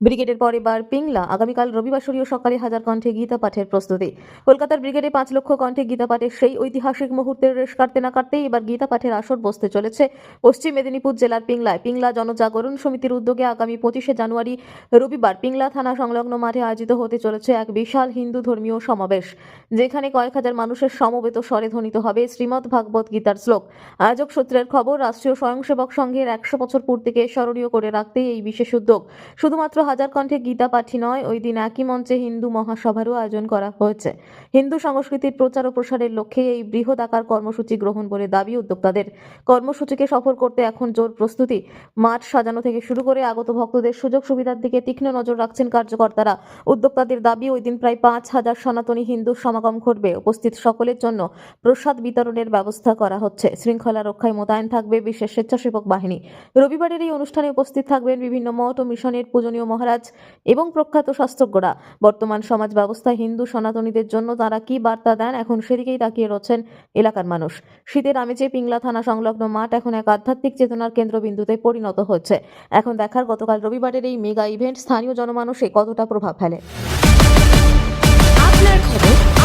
ব্রিগেডের পর বার পিংলা। আগামীকাল রবিবাসরীয় সকালে হাজার কণ্ঠে গীতা পাঠের প্রস্তুতি। কলকাতার ব্রিগেডে পাঁচ লক্ষ কণ্ঠে গীতা পাঠের সেই ঐতিহাসিক মুহূর্তের রেশ কাটতে না কাটতেই এবার গীতা পাঠের আসর বসতে চলেছে পশ্চিম মেদিনীপুর জেলার পিংলায়। পিংলা জনজাগরণ সমিতির উদ্যোগে আগামী পঁচিশে জানুয়ারি রবিবার পিংলা থানা সংলগ্ন মাঠে আয়োজিত হতে চলেছে এক বিশাল হিন্দু ধর্মীয় সমাবেশ, যেখানে কয়েক হাজার মানুষের সমবেত স্বরে ধ্বনিত হবে শ্রীমদ্ ভাগবত গীতার শ্লোক। আয়োজক সূত্রের খবর, রাষ্ট্রীয় স্বয়ংসেবক সংঘের একশো বছর পূর্তিকে স্মরণীয় করে রাখতেই এই বিশেষ উদ্যোগ। শুধুমাত্র হাজার কণ্ঠে গীতা পাঠী নয়, ওই দিন একই মঞ্চে হিন্দু মহাসভারও আয়োজন করা হয়েছে। হিন্দু সংস্কৃতির প্রচার ও প্রসারের লক্ষ্যে এই বৃহৎ আকার কর্মসূচি গ্রহণ করে দাবি উদ্যোক্তাদের। কর্মসূচিকে সফল করতে এখন জোর প্রস্তুতি। মাঠ সাজানো থেকে শুরু করে আগত ভক্তদের সুযোগ সুবিধার দিকে তীক্ষ্ণ নজর রাখছেন কার্যকর্তারা। উদ্যোক্তাদের দাবি, ওই দিন প্রায় পাঁচ হাজার সনাতনী হিন্দু সমাগম ঘটবে। উপস্থিত সকলের জন্য প্রসাদ বিতরণের ব্যবস্থা করা হচ্ছে। শৃঙ্খলা রক্ষায় মোতায়েন থাকবে বিশেষ স্বেচ্ছাসেবক বাহিনী। রবিবারের এই অনুষ্ঠানে উপস্থিত থাকবেন বিভিন্ন মঠ ও মিশনের পূজনীয় মহারাজ এবং প্রখ্যাত শাস্ত্রজ্ঞরা। বর্তমান সমাজ ব্যবস্থা হিন্দু সনাতনীদের জন্য তারা কি বার্তা দেন? এখন সেদিকেই তাকিয়ে রয়েছেন এলাকার মানুষ। শীতের আমেজে পিংলা থানা সংলগ্ন মাঠ এখন এক আধ্যাত্মিক চেতনার কেন্দ্রবিন্দুতে পরিণত হচ্ছে এখন দেখার গতকাল রবিবারের এই মেগা ইভেন্ট স্থানীয় জনমানুষে কতটা প্রভাব ফেলে? আপনার খবর